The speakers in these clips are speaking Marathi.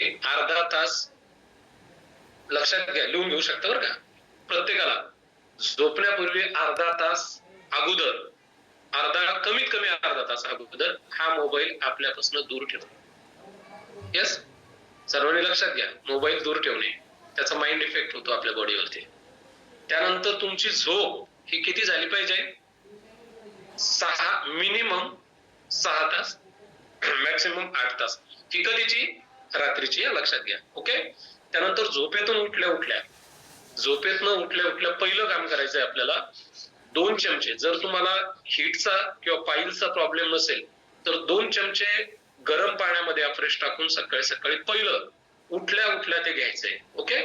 अर्धा तास लक्षात घ्या लिहून घेऊ शकता बरं का? प्रत्येकाला. झोपण्यापूर्वी अर्धा तास अगोदर अर्धा कमीत कमी अर्धा तास अगोदर हा मोबाईल आपल्यापासून दूर ठेवा येस सर्वांनी लक्षात घ्या मोबाईल दूर ठेवणे त्याचा माइंड इफेक्ट होतो आपल्या बॉडीवरती त्यानंतर तुमची झोप ही किती झाली पाहिजे? सहा मिनिमम सहा तास मॅक्सिमम आठ तास. ही कधीची? रात्रीची या लक्षात घ्या. ओके त्यानंतर झोपेतून उठल्या उठल्या. झोपेतनं उठल्या उठल्या पहिलं काम करायचंय आपल्याला दोन चमचे. जर तुम्हाला हिटचा किंवा पाईलचा प्रॉब्लेम नसेल तर दोन चमचे गरम पाण्यामध्ये फ्रेश टाकून सकाळी सकाळी पहिलं उठल्या उठल्या ते घ्यायचंय. ओके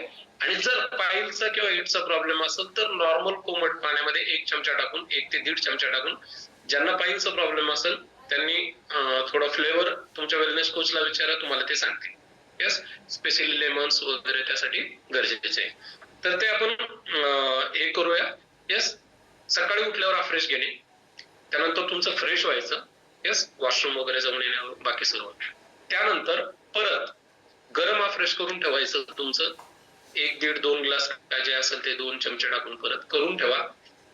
आणि जर पाईलचा किंवा हिटचा प्रॉब्लेम असेल तर नॉर्मल कोमट पाण्यामध्ये एक चमचा टाकून एक ते दीड चमचा टाकून ज्यांना पाईलचा प्रॉब्लेम असेल त्यांनी थोडा फ्लेवर तुमच्या वेलनेस कोचला विचारा तुम्हाला ते सांगतील. येस स्पेशली लेमन्स वगैरे त्यासाठी गरजेचे आहे. तर ते आपण हे करूया. येस सकाळी उठल्यावर फ्रेश घेणे. त्यानंतर तुमचं फ्रेश व्हायचं. येस वॉशरूम वगैरे जाऊन येण्यावर बाकी सर्व. त्यानंतर परत गरम फ्रेश करून ठेवायचं तुमचं. एक दीड दोन ग्लास काय जे असेल ते दोन चमचे टाकून परत करून ठेवा.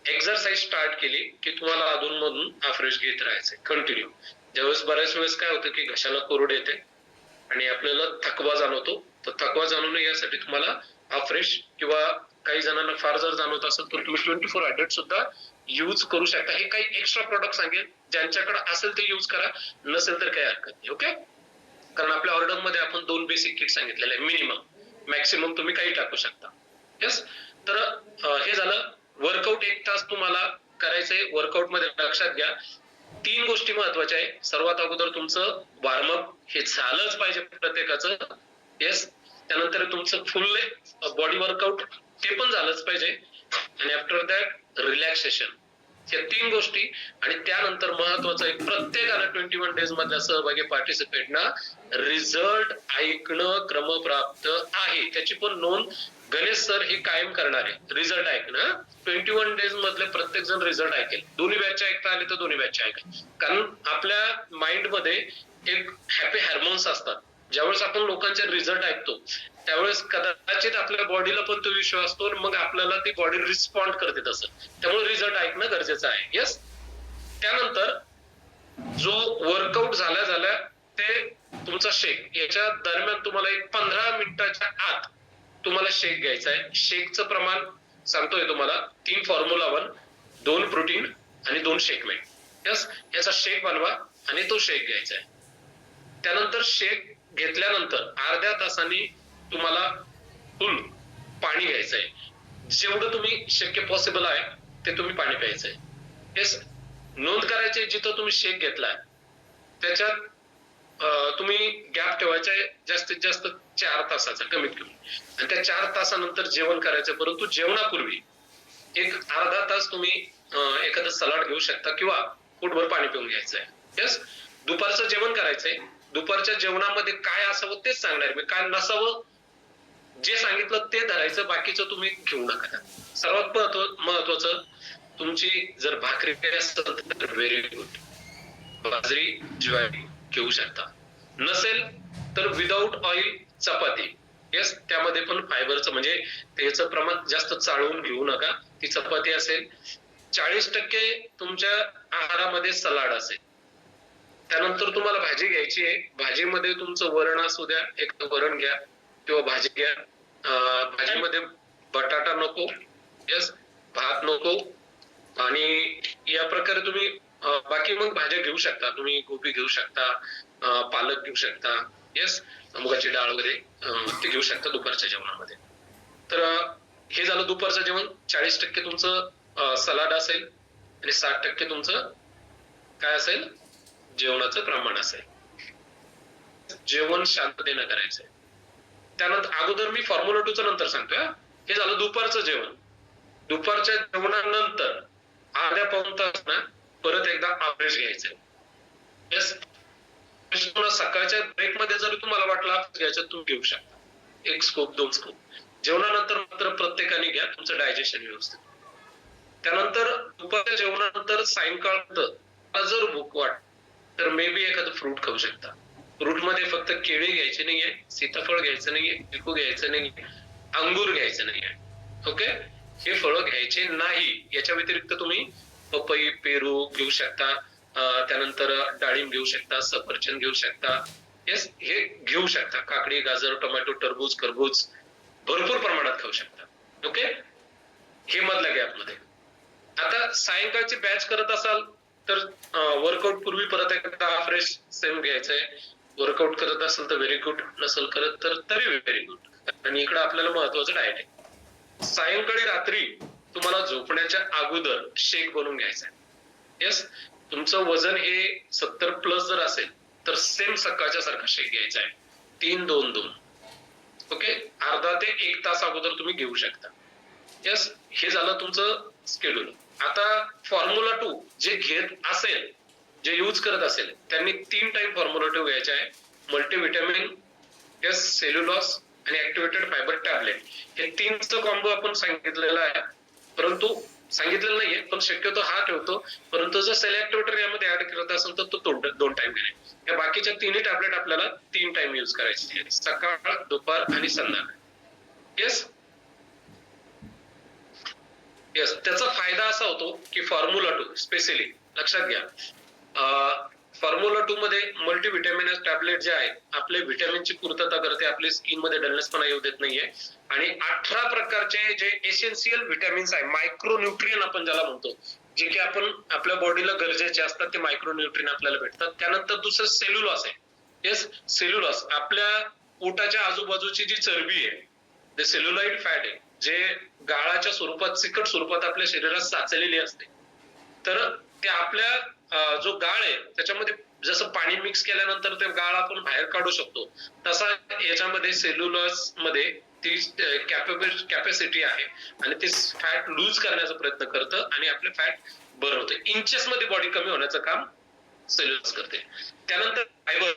एक्झरसाइज स्टार्ट केली की तुम्हाला अधून मधून फ्रेश घेत राहायचंय. कंटिन्यू ज्यावेळेस बऱ्याच वेळेस काय होतं की घशाला कोरड येते आणि आपल्याला थकवा जाणवतो. तर थकवा जाणवू नये यासाठी तुम्हाला हा फ्रेश किंवा काही जणांना फार जर जाणवत असेल तर तुम्ही ट्वेंटी फोर हंड्रेड सुद्धा युज करू शकता. हे काही एक्स्ट्रा प्रोडक्ट सांगेल ज्यांच्याकडे असेल ते युज करा. नसेल तर काही हरकत नाही ओके कारण आपल्या ऑर्डरमध्ये आपण दोन बेसिक किट सांगितलेले मिनिमम मॅक्सिमम तुम्ही काही टाकू शकता. येस तर हे झालं. वर्कआउट एक तास तुम्हाला करायचंय वर्कआउटमध्ये लक्षात घ्या. तीन गोष्टी महत्त्वाच्या आहे सर्वात अगोदर तुमचं वॉर्मअप हे झालंच पाहिजे प्रत्येकाचं. येस त्यानंतर तुमचं फुल बॉडी वर्कआउट ते पण झालंच पाहिजे. आणि आफ्टर दॅट रिलॅक्सेशन या तीन गोष्टी. आणि त्यानंतर महत्वाचं आहे प्रत्येकाला ट्वेंटी वन डेज मधल्या सहभागी पार्टिसिपेट ना रिझल्ट ऐकणं क्रमप्राप्त आहे. त्याची पण नोंद गणेश सर हे कायम करणार आहे रिझल्ट ऐकणं ट्वेंटी वन डेज मधले प्रत्येक जण रिझल्ट ऐकेल. दोन्ही बॅचच्या ऐकता आले तर दोन्ही बॅच ऐकेल. कारण आपल्या माइंडमध्ये एक हॅपी हार्मोन्स असतात. ज्यावेळेस आपण लोकांचे रिझल्ट ऐकतो त्यावेळेस कदाचित आपल्या बॉडीला पण तो विश्वास असतो आणि मग आपल्याला ती बॉडी रिस्पॉन्ड करते तसं. त्यामुळे रिझल्ट ऐकणं गरजेचं आहे. येस त्यानंतर जो वर्कआउट झाल्या झाल्या ते तुमचा शेक याच्या दरम्यान तुम्हाला एक पंधरा मिनिटाच्या आत तुम्हाला शेक घ्यायचा आहे. शेकचं प्रमाण सांगतोय तुम्हाला. तीन फॉर्म्युला वन दोन प्रोटीन आणि दोन शेकमेंट यस याचा शेक बनवा आणि तो शेक घ्यायचा आहे. त्यानंतर शेक घेतल्यानंतर अर्ध्या तासांनी तुम्हाला फुल पाणी घ्यायचं आहे. जेवढं तुम्ही शक्य पॉसिबल आहे ते तुम्ही पाणी प्यायचं आहे. येस नोंद करायची जिथं तुम्ही शेक घेतलाय त्याच्यात तुम्ही गॅप ठेवायचा आहे जास्तीत जास्त चार तासाचा कमीत कमी. आणि त्या चार तासानंतर जेवण करायचं परंतु जेवणापूर्वी एक अर्धा तास तुम्ही एखादं सलाड घेऊ शकता किंवा पोटभर पाणी पिऊन घ्यायचंय. यस दुपारचं जेवण करायचंय. दुपारच्या जेवणामध्ये काय असावं तेच सांगणार मी. काय नसावं जे सांगितलं ते धरायचं बाकीचं तुम्ही घेऊ नका. सर्वात महत्व- महत्वाचं तुमची जर भाकरी असेल तर व्हेरी गुड बाजरी ज्वारी. घेऊ शकता. नसेल तर विदाऊट ऑइल चपाती. येस त्यामध्ये पण फायबरचं म्हणजे त्याचं प्रमाण जास्त चाळवून घेऊ नका. ती चपाती असेल चाळीस टक्के तुमच्या आहारामध्ये सलाड असेल. त्यानंतर तुम्हाला भाजी घ्यायची आहे. भाजीमध्ये तुमचं वरण असू द्या एक वरण घ्या किंवा भाजी घ्या. भाजीमध्ये बटाटा नको. येस भात नको. आणि या प्रकारे तुम्ही बाकी मग भाज्या घेऊ शकता. तुम्ही गोबी घेऊ शकता पालक घेऊ शकता. येस मुगाची डाळ वगैरे ते घेऊ शकता दुपारच्या जेवणामध्ये. तर हे झालं दुपारचं जेवण. चाळीस टक्के तुमचं सलाड असेल आणि साठ टक्के तुमचं काय असेल? जेवणाचं प्रमाण असेल. जेवण शांततेनं करायचंय. त्यानंतर अगोदर मी फॉर्म्युला टू नंतर सांगतोय हे. झालं दुपारचं जेवण. दुपारच्या जेवणानंतर अर्ध्या पाऊन तास ना परत एकदा अभ्यास घ्यायचं. सकाळच्या ब्रेकमध्ये तुम्हाला वाटला घ्यायचं तुम्ही घेऊ शकता. एक स्कोप दोन स्कोप जेवणानंतर मात्र प्रत्येकाने घ्या तुमचं डायजेशन व्यवस्थित. त्यानंतर दुपारच्या जेवणानंतर सायंकाळ जर भूक वाट तर मे बी एखादं फ्रूट खाऊ शकता. फ्रूटमध्ये फक्त केळी घ्यायची नाहीये सीताफळ घ्यायचं नाहीये चिकू घ्यायचं नाहीये अंगूर घ्यायचं नाहीये. ओके हे फळं घ्यायचे नाही. याच्या व्यतिरिक्त तुम्ही पपई पेरू घेऊ शकता त्यानंतर डाळिंब घेऊ शकता सफरचंद घेऊ शकता येस हे घेऊ शकता. काकडी गाजर टोमॅटो टरबूज खरबूज भरपूर प्रमाणात खाऊ शकता. ओके हे मधल्या गॅपमध्ये आता सायंकाळची बॅच करत असाल तर वर्कआउट पूर्वी परत एकदा फ्रेश सेम घ्यायचंय. वर्कआउट करत असेल तर व्हेरी गुड नसेल करत तर तरी व्हेरी गुड आणि इकडे आपल्याला महत्वाचं डायट आहे. सायंकाळी रात्री तुम्हाला झोपण्याच्या अगोदर शेक बनवून घ्यायचा आहे. येस तुमचं वजन हे सत्तर प्लस जर असेल तर सेम सकाळच्या सारखा शेक घ्यायचा आहे. तीन दोन दोन. ओके अर्धा ते एक तास अगोदर तुम्ही घेऊ शकता. यस हे झालं तुमचं स्केड्यूल आता फॉर्म्युला टू जे घेत असेल जे यूज करत असेल त्यांनी तीन टाइम फॉर्म्युला टू घ्यायचे आहे. मल्टीव्हिटॅमिन यस सेल्युलॉस आणि ऍक्टिव्हेटेड फायबर टॅबलेट हे तीनचं कॉम्बो आपण सांगितलेलं आहे. परंतु सांगितलेलं नाहीये पण शक्यतो हा ठेवतो. परंतु जर सेल यामध्ये ऍड करत असेल तर तो दोन टाइम घेणे या बाकीच्या तिन्ही टॅबलेट आपल्याला तीन टाइम यूज करायचे सकाळ दुपार आणि संध्याकाळ. येस येस त्याचा फायदा असा होतो की फॉर्म्युला टू स्पेशली लक्षात घ्या. फॉर्म्युला टू मध्ये मल्टीव्हिटॅमिन टॅबलेट जे आहे आपले व्हिटॅमिनची पूर्तता करते आपली स्किनमध्ये डलनेसपणा येऊ देत नाहीये. आणि अठरा प्रकारचे जे एसेन्शियल व्हिटॅमिन्स आहे मायक्रो न्यूट्रियन आपण ज्याला म्हणतो जे की आपण आपल्या बॉडीला गरजेचे असतात ते मायक्रोन्युट्रियन आपल्याला भेटतात. त्यानंतर दुसरं सेल्युलॉस आहे. येस सेल्युलॉस आपल्या पोटाच्या आजूबाजूची जी चरबी आहे ते सेल्युलाइड फॅट आहे जे गाळाच्या स्वरूपात चिकट स्वरूपात आपल्या शरीरात साचलेली असते. तर ते आपल्या जो गाळ आहे त्याच्यामध्ये जसं पाणी मिक्स केल्यानंतर ते गाळ आपण बाहेर काढू शकतो तसा याच्यामध्ये सेल्युलर्समध्ये ती कॅपॅसिटी आहे आणि ते फॅट लूज करण्याचा प्रयत्न करतं आणि आपले फॅट बनवते इंचेस मध्ये बॉडी कमी होण्याचं काम सेल्युलर्स करते. त्यानंतर फायबर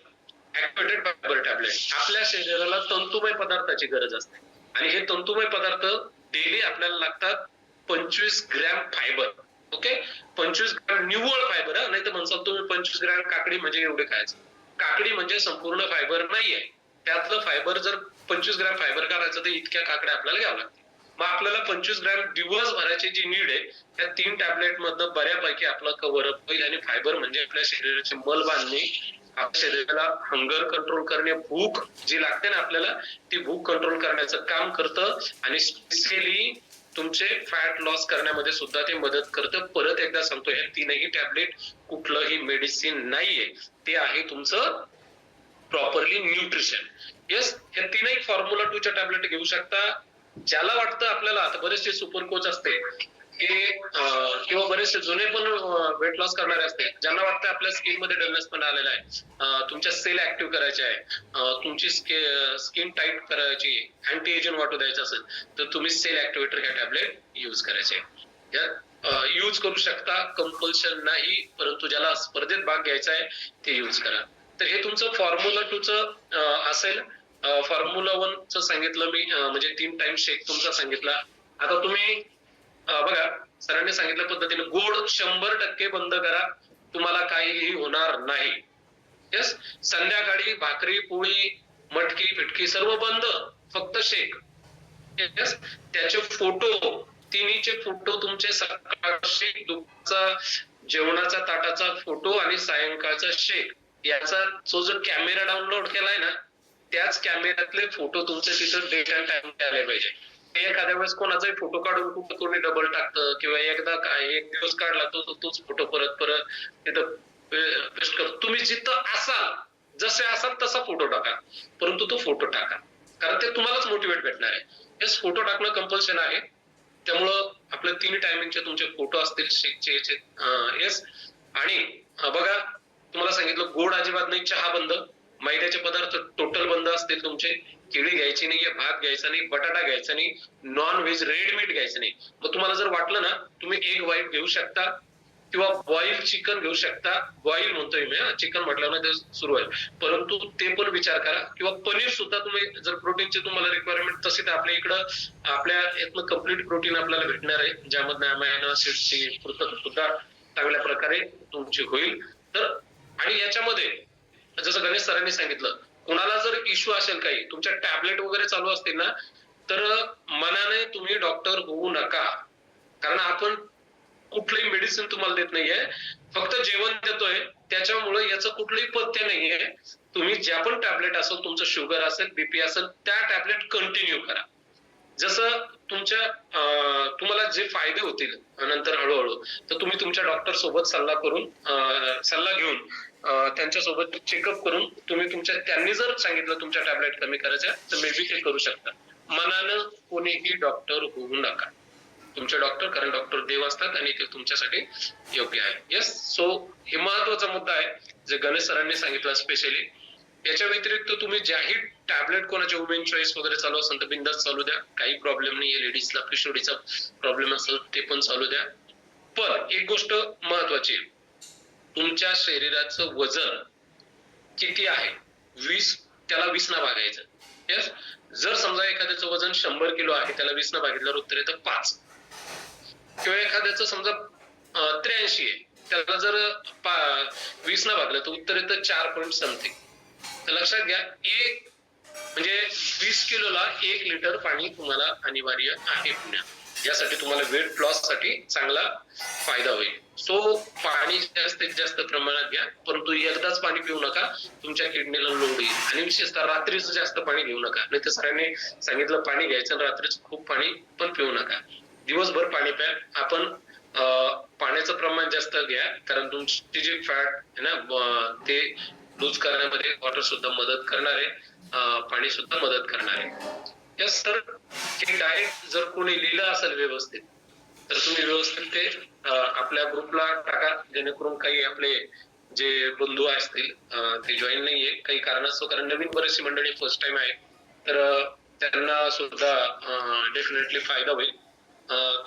ऍक्टिव्हेटेड फायबर टॅबलेट आपल्या शरीराला तंतुमय पदार्थाची गरज असते. आणि हे तंतुमय पदार्थ डेली आपल्याला लागतात पंचवीस ग्रॅम फायबर ओके? पंचवीस ग्रॅम निव्वळ फायबर नाही तर म्हणसाल तुम्ही पंचवीस ग्रॅम काकडी म्हणजे एवढे खायचं. काकडी म्हणजे संपूर्ण फायबर नाहीये. त्यातलं फायबर जर पंचवीस ग्रॅम फायबर करायचं तर इतक्या काकड्या आपल्याला घ्यावं लागतील. मग आपल्याला पंचवीस ग्रॅम दिवसभराची जी नीड आहे त्या तीन टॅबलेट मधनं बऱ्यापैकी आपलं कव्हर अप होईल आणि फायबर म्हणजे आपल्या शरीराची मल बांधणे आपल्या शरीराला हंगर कंट्रोल करणे भूक जी लागते ना आपल्याला ती भूक कंट्रोल करण्याचं काम करतं आणि स्पेशली तुमचे फॅट लॉस करण्यामध्ये सुद्धा ते मदत करतं. परत एकदा सांगतो हे तीनही टॅबलेट कुठलंही मेडिसिन नाहीये. ते आहे तुमचं प्रॉपरली न्यूट्रिशन येस हे तीनही फॉर्म्युला टूच्या टॅबलेट घेऊ शकता. ज्याला वाटतं आपल्याला आता बरेचसे सुपर कोच असते. की किंवा बरेचसे जुने पण वेट लॉस करणारे असते ज्यांना वाटतं आपल्या स्किनमध्ये डलनेस पण आलेला आहे तुमच्या सेल ऍक्टिव्ह करायचे आहे तुमची स्किन टाईट करायची अँटी एजन वाटू द्यायचं असेल तर तुम्ही सेल ऍक्टिव्हेटर ह्या टॅबलेट युज करायचे. यूज करू शकता कंपल्शन नाही परंतु ज्याला स्पर्धेत भाग घ्यायचा आहे ते यूज करा. तर हे तुमचं फॉर्म्युला टूचं असेल. फॉर्म्युला वन च सांगितलं मी म्हणजे तीन टाइम शेक तुमचा सांगितला. आता तुम्ही बघा सरांनी सांगितल्या पद्धतीने गोड शंभर टक्के बंद करा तुम्हाला काहीही होणार नाही. येस संध्याकाळी भाकरी पोळी मटकी फिटकी सर्व बंद फक्त शेक येस त्याचे फोटो तिन्हीचे फोटो तुमचे सकाळचे दुपारचा जेवणाचा ताटाचा फोटो आणि सायंकाळचा शेक याचा जो जो कॅमेरा डाउनलोड केलाय ना त्याच कॅमेऱ्यातले फोटो तुमचे तिथं डेट अँड टाइम आले पाहिजे. एखाद्या वेळेस कोणाचाही फोटो काढून कुठं कोणी डबल टाकतं किंवा एकदा काय एक दिवस काढला तो तोच फोटो परत परत तिथं पेस्ट करतो. तुम्ही जिथं असाल जसे असाल तसा फोटो टाका. परंतु तो फोटो टाका. कारण ते तुम्हालाच मोटिवेट भेटणार आहे. येस फोटो टाकणं कंपल्शन आहे. त्यामुळं आपले तीन टायमिंगचे तुमचे फोटो असतील शेकचे येस आणि बघा तुम्हाला सांगितलं गोड अजिबात नाही चहा बंद. मैद्याचे पदार्थ टोटल बंद असतील तुमचे. केळी घ्यायची नाही भात घ्यायचा नाही बटाटा घ्यायचा नाही नॉन व्हेज रेडमेड घ्यायचं नाही. मग तुम्हाला जर वाटलं ना तुम्ही एक वाईट घेऊ शकता किंवा बॉईल चिकन घेऊ शकता. बॉईल म्हणतोय मी चिकन म्हटल्यावर ते सुरू आहे परंतु ते पण विचार करा. किंवा पनीर सुद्धा तुम्ही जर प्रोटीनची तुम्हाला रिक्वायरमेंट तशी तर आपल्या इकडं आपल्या यातनं कंप्लीट प्रोटीन आपल्याला भेटणार आहे. ज्यामधनं अमायनो ऍसिडची पृथक सुद्धा चांगल्या प्रकारे तुमची होईल. तर आणि याच्यामध्ये जसं गणेश सरांनी सांगितलं कुणाला जर इश्यू असेल काही तुमच्या टॅबलेट वगैरे चालू असतील ना तर मनाने तुम्ही डॉक्टर होऊ नका. कारण आपण कुठलंही मेडिसिन तुम्हाला देत नाहीये. फक्त जेवण देतोय त्याच्यामुळे याचं कुठलंही पथ्य नाहीये. तुम्ही ज्या पण टॅबलेट असेल तुमचं शुगर असेल बीपी असेल त्या टॅबलेट कंटिन्यू करा. जसं तुमच्या तुम्हाला जे फायदे होतील नंतर हळूहळू तर तुम्ही तुमच्या डॉक्टर सोबत सल्ला करून सल्ला घेऊन त्यांच्यासोबत चेकअप करून तुम्ही तुमच्या त्यांनी जर सांगितलं तुमच्या टॅबलेट कमी करायच्या तर मे बी ते करू शकता. मनानं कोणीही डॉक्टर होऊ नका. तुमचे डॉक्टर कारण डॉक्टर देव असतात आणि ते तुमच्यासाठी योग्य आहे. येस सो हे महत्त्वाचा मुद्दा आहे जे गणेश सरांनी सांगितलं स्पेशली याच्या व्यतिरिक्त तुम्ही ज्याही टॅबलेट कोणाच्या वुमेन चॉईस वगैरे चालू असेल तर बिंदास चालू द्या. काही प्रॉब्लेम नाहीये. लेडीजला पिशोडीचा प्रॉब्लेम असेल ते पण चालू द्या. पण एक गोष्ट महत्वाची आहे. तुमच्या शरीराचं वजन किती आहे? वीस त्याला वीस ना भागायचं. येस जर समजा एखाद्याचं वजन शंभर किलो आहे त्याला वीस ना भागितल्यावर उत्तर येतं पाच. किंवा एखाद्याचं समजा त्र्याऐंशी आहे त्याला जर वीस ना भागलं तर उत्तर येतं चार पॉईंट समथिंग तर लक्षात घ्या एक म्हणजे वीस किलोला एक लिटर पाणी तुम्हाला अनिवार्य आहे पुण्यात यासाठी तुम्हाला वेट लॉससाठी चांगला फायदा होईल. सो पाणी जास्तीत जास्त प्रमाणात घ्या परंतु एकदाच पाणी पिऊ नका तुमच्या किडनीला लोड येईल. आणि विशेषतः रात्रीच जास्त पाणी घेऊ नका. नाही तर सरांनी सांगितलं पाणी घ्यायचं आणि खूप पाणी पण पिऊ नका. दिवसभर पाणी प्या. आपण पाण्याचं प्रमाण जास्त घ्या कारण तुमची जे फॅट आहे ना ते लूज करण्यामध्ये वॉटर सुद्धा मदत करणार आहे. पाणी सुद्धा मदत करणार आहे. यस सर हे जर कोणी लिहिलं असेल व्यवस्थित तर तुम्ही व्यवस्थित ते आपल्या ग्रुपला टाका. जेणेकरून काही आपले जे बंधू असतील ते जॉईन नाहीये. काही कारणास्तव कारण नवीन बरेचशी मंडळी फर्स्ट टाइम आहे तर त्यांना सुद्धा डेफिनेटली फायदा होईल.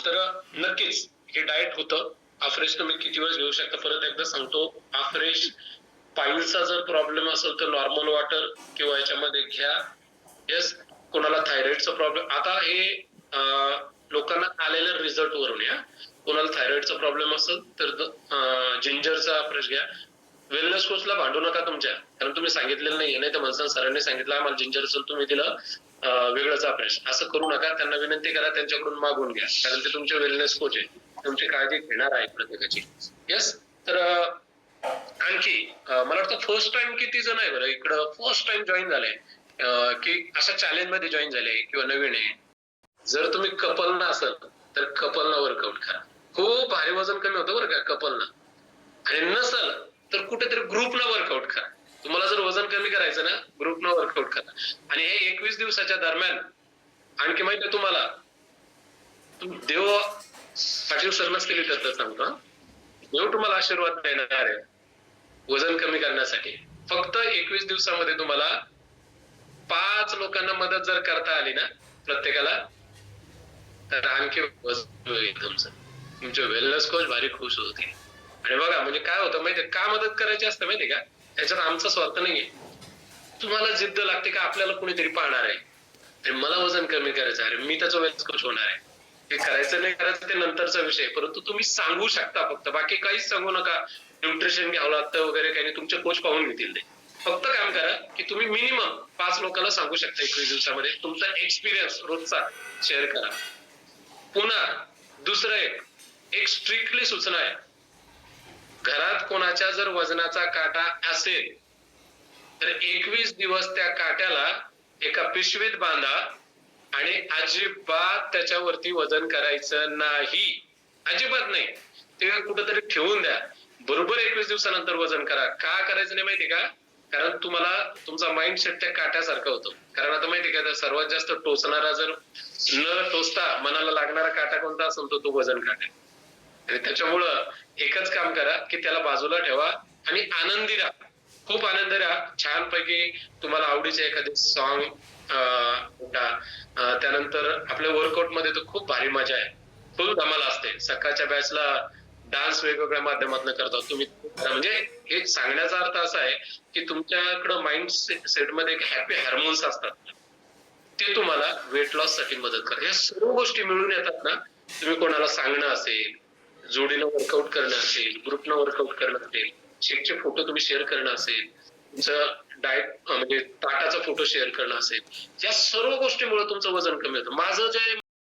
तर नक्कीच हे डाएट होतं. अफ्रेश तुम्ही किती वेळेस घेऊ शकता? परत एकदा सांगतो अफ्रेश पाईलचा जर प्रॉब्लेम असेल तर नॉर्मल वॉटर किंवा याच्यामध्ये घ्या. येस कोणाला थायरॉइडचा प्रॉब्लेम आता हे लोकांना आलेल्या रिझल्ट वरून या. कोणाला थायरॉइडचा प्रॉब्लेम असेल तर जिंजरचा अफ्रेश घ्या. वेलनेस कोचला भांडू नका तुमच्या कारण तुम्ही सांगितलेलं नाहीये नाही तर मनसन सरांनी सांगितलं आम्हाला जिंजर असेल तुम्ही दिलं. वेगळंच अफ्रेश असं करू नका त्यांना विनंती करा त्यांच्याकडून मागून घ्या. कारण ते तुमचे वेलनेस कोच आहे. तुमची काळजी घेणार आहे प्रत्येकाची. येस तर आणखी मला वाटतं फर्स्ट टाइम किती जण आहे बरं? इकडं फर्स्ट टाइम जॉईन झाले. की अशा चॅलेंजमध्ये जॉईन झाले किंवा नवीन आहे. जर तुम्ही कपल ना असाल तर कपलना वर्कआउट करा. खूप भारी वजन कमी होतं बरं का कपलना. आणि नसल तर कुठेतरी ग्रुपना वर्कआउट करा. तुम्हाला जर वजन कमी करायचं ना ग्रुपनं वर्कआउट करा. आणि हे एकवीस दिवसाच्या दरम्यान आणखी माहिती आहे तुम्हाला? देव पाटील सरनच केली तर सांगतो देव तुम्हाला आशीर्वाद देणार आहे. वजन कमी करण्यासाठी. फक्त एकवीस दिवसामध्ये तुम्हाला पाच लोकांना मदत जर करता आली ना प्रत्येकाला तर आणखी होईल तुमचं. तुमचे वेलनेस कोच भारी खुश होते आणि बघा म्हणजे काय होतं माहितीये का? मदत करायची असते माहितीये का? त्याच्यात आमचा स्वार्थ नाहीये. तुम्हाला जिद्द लागते का? आपल्याला कुणीतरी पाहणार आहे. मला वजन कमी करायचं अरे मी त्याचा वेलनेस कोच होणार आहे. हे करायचं नाही करायचं ते नंतरचा विषय. परंतु तुम्ही सांगू शकता फक्त. बाकी काहीच सांगू नका. न्यूट्रिशन घ्यावं लागतं वगैरे काही तुमचे कोच पाहून घेतील ते. फक्त काम करा की तुम्ही मिनिमम पाच लोकांना सांगू शकता एकवीस दिवसामध्ये. तुमचा एक्सपिरियन्स रोजचा शेअर करा. पुन्हा दुसरं एक. एक स्ट्रिक्टली सूचना आहे. घरात कोणाच्या जर वजनाचा काटा असेल तर एकवीस दिवस त्या काट्याला एका पिशवीत बांधा. आणि अजिबात त्याच्यावरती वजन करायचं नाही. अजिबात नाही. ते कुठंतरी ठेवून द्या. बरोबर एकवीस दिवसानंतर वजन करा. का करायचं नाही माहिती का? कारण तुम्हाला तुमचा माइंडसेट त्या काट्यासारखा होतो. कारण आता माहिती का सर्वात जास्त टोचणारा जर न टोचता मनाला लागणारा काटा कोणता असेल तो तो वजन काटा. आणि त्याच्यामुळं एकच काम करा की त्याला बाजूला ठेवा आणि आनंदी राहा. खूप आनंदी राहा. छानपैकी तुम्हाला आवडीचे एखादे सॉन्ग त्यानंतर आपल्या वर्कआउटमध्ये तर खूप भारी मजा आहे. फुल धमाल असते. सकाळच्या बॅचला डान्स वेगवेगळ्या माध्यमातून करतात. तुम्ही म्हणजे हे सांगण्याचा अर्थ असा आहे की तुमच्याकडं माइंड सेटमध्ये एक हॅपी हार्मोन्स असतात. ते तुम्हाला वेट लॉससाठी मदत करतात. या सर्व गोष्टी मिळून येतात ना तुम्ही कोणाला सांगणं असेल जोडीनं वर्कआउट करणं असेल ग्रुपनं वर्कआउट करणं असेल शेकचे फोटो तुम्ही शेअर करणं असेल डाएट म्हणजे ताटाचा फोटो शेअर करणं असेल या सर्व गोष्टीमुळे तुमचं वजन कमी होतं. माझं जे